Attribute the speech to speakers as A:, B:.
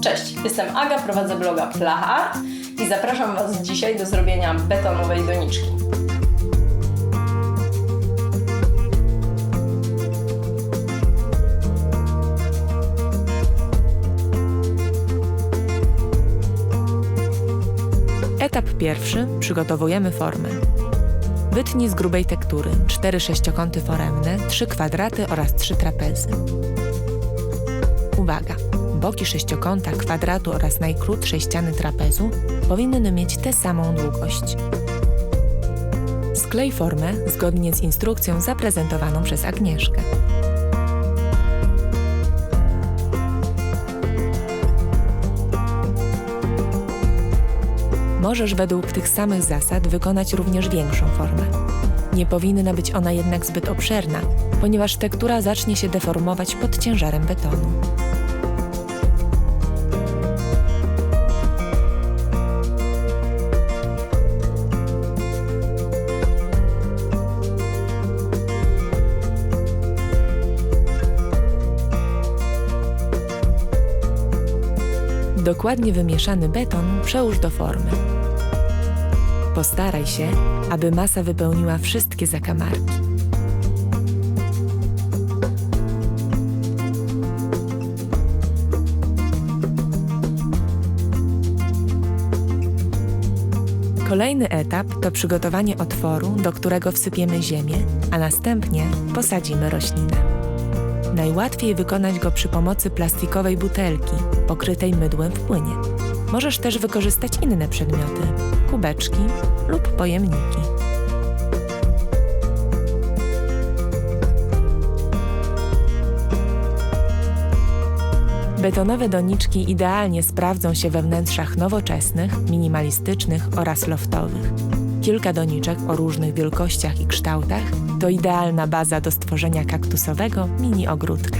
A: Cześć, jestem Aga, prowadzę bloga Placha Art i zapraszam Was dzisiaj do zrobienia betonowej doniczki.
B: Etap pierwszy. Przygotowujemy formę. Wytnij z grubej tektury cztery sześciokąty foremne, trzy kwadraty oraz trzy trapezy. Uwaga! Boki sześciokąta, kwadratu oraz najkrótszej ściany trapezu powinny mieć tę samą długość. Sklej formę zgodnie z instrukcją zaprezentowaną przez Agnieszkę. Możesz według tych samych zasad wykonać również większą formę. Nie powinna być ona jednak zbyt obszerna, ponieważ tektura zacznie się deformować pod ciężarem betonu. Dokładnie wymieszany beton przełóż do formy. Postaraj się, aby masa wypełniła wszystkie zakamarki. Kolejny etap to przygotowanie otworu, do którego wsypiemy ziemię, a następnie posadzimy roślinę. Najłatwiej wykonać go przy pomocy plastikowej butelki pokrytej mydłem w płynie. Możesz też wykorzystać inne przedmioty kubeczki lub pojemniki. Betonowe doniczki idealnie sprawdzą się we wnętrzach nowoczesnych, minimalistycznych oraz loftowych. Kilka doniczek o różnych wielkościach i kształtach to idealna baza do stworzenia kaktusowego mini ogródka.